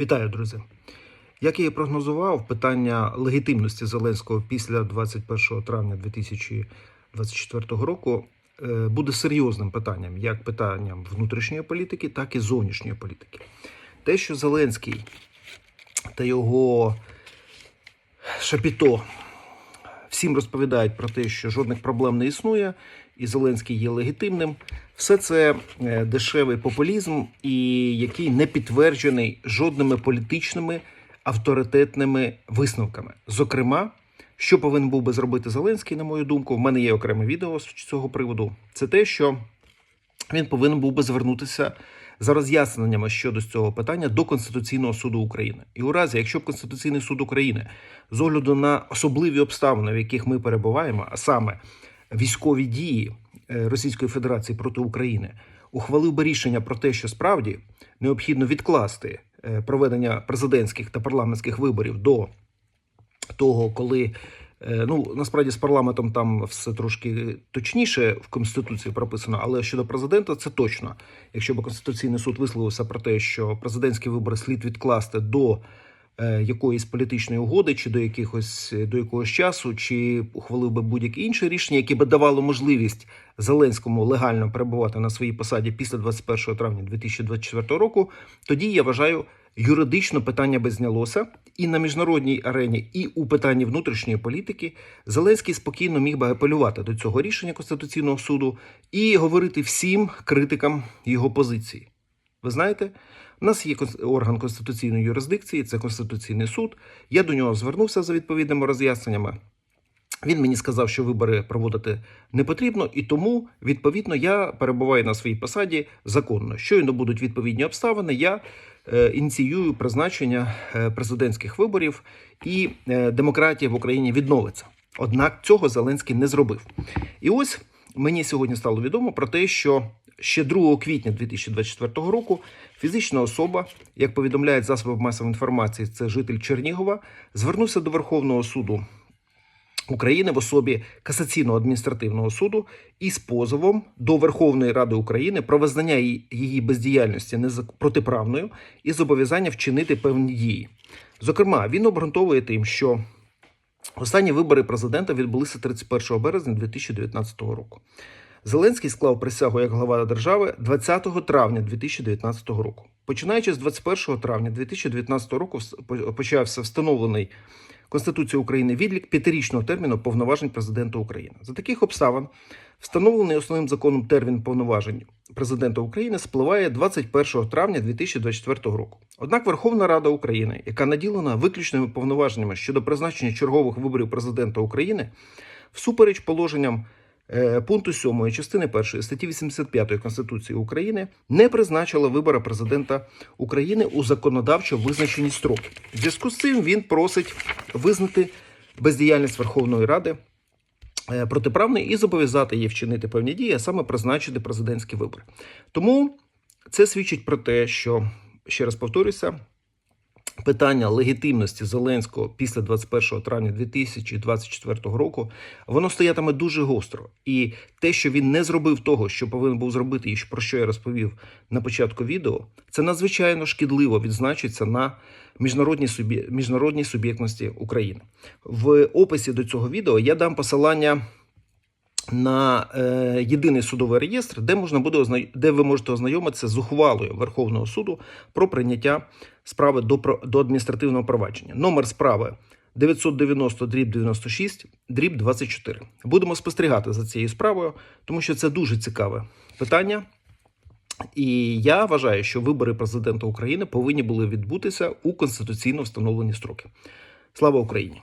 Вітаю, друзі. Як я і прогнозував, питання легітимності Зеленського після 21 травня 2024 року е, буде серйозним питанням, як питанням внутрішньої політики, так і зовнішньої політики. Те, що Зеленський та його шапіто всім розповідають про те, що жодних проблем не існує, і Зеленський є легітимним. Все це е, дешевий популізм, і який не підтверджений жодними політичними авторитетними висновками. Зокрема, що повинен був би зробити Зеленський, на мою думку, в мене є окреме відео з цього приводу. Це те, що він повинен був би звернутися за роз'ясненнями щодо цього питання до Конституційного суду України. І у разі, якщо б Конституційний суд України з огляду на особливі обставини, в яких ми перебуваємо, а саме військові дії е, Російської Федерації проти України, ухвалив би рішення про те, що справді необхідно відкласти е, проведення президентських та парламентських виборів до того, коли ну насправді з парламентом там все трошки точніше в конституції прописано, але щодо президента це точно. Якщо б конституційний суд висловився про те, що президентські вибори слід відкласти до е, якоїсь політичної угоди, чи до якихось до якогось часу, чи ухвалив би будь-яке інше рішення, яке би давало можливість Зеленському легально перебувати на своїй посаді після 21 травня 2024 року, тоді я вважаю. Юридично питання би знялося і на міжнародній арені, і у питанні внутрішньої політики Зеленський спокійно міг би апелювати до цього рішення Конституційного суду і говорити всім критикам його позиції. Ви знаєте, у нас є орган конституційної юрисдикції, це Конституційний суд. Я до нього звернувся за відповідними роз'ясненнями. Він мені сказав, що вибори проводити не потрібно, і тому відповідно я перебуваю на своїй посаді законно. Щойно будуть відповідні обставини. Я е, ініціюю призначення е, президентських виборів, і е, демократія в Україні відновиться. Однак цього Зеленський не зробив. І ось мені сьогодні стало відомо про те, що ще 2 квітня 2024 року фізична особа, як повідомляють засоби масової інформації, це житель Чернігова, звернувся до Верховного суду України в особі касаційного адміністративного суду із позовом до Верховної Ради України про визнання її- бездіяльності протиправною і зобов'язання вчинити певні дії. Зокрема, він обґрунтовує тим, що останні вибори президента відбулися 31 березня 2019 року. Зеленський склав присягу як глава держави 20 травня 2019 року. Починаючи з 21 травня 2019 року, вс- по- почався встановлений Конституцією України відлік п'ятирічного терміну повноважень президента України. За таких обставин встановлений основним законом термін повноважень президента України спливає 21 травня 2024 року. Однак Верховна Рада України, яка наділена виключними повноваженнями щодо призначення чергових виборів президента України, всупереч положенням пункту 7 частини 1 статті 85 Конституції України не призначила вибори президента України у законодавчо визначені строки. В зв'язку з цим він просить визнати бездіяльність Верховної Ради е, протиправною і зобов'язати її вчинити певні дії, а саме призначити президентські вибори. Тому це свідчить про те, що ще раз повторюся. Питання легітимності Зеленського після 21 травня 2024 року воно стоятиме дуже гостро, і те, що він не зробив того, що повинен був зробити, і про що я розповів на початку відео, це надзвичайно шкідливо відзначиться на міжнародній суб'є... міжнародній суб'єктності України. В описі до цього відео я дам посилання на е, єдиний судовий реєстр, де можна буде озна... де ви можете ознайомитися з ухвалою Верховного суду про прийняття справи до, до адміністративного провадження. Номер справи 990 дріб 96 дріб 24. Будемо спостерігати за цією справою, тому що це дуже цікаве питання. І я вважаю, що вибори президента України повинні були відбутися у конституційно встановлені строки. Слава Україні!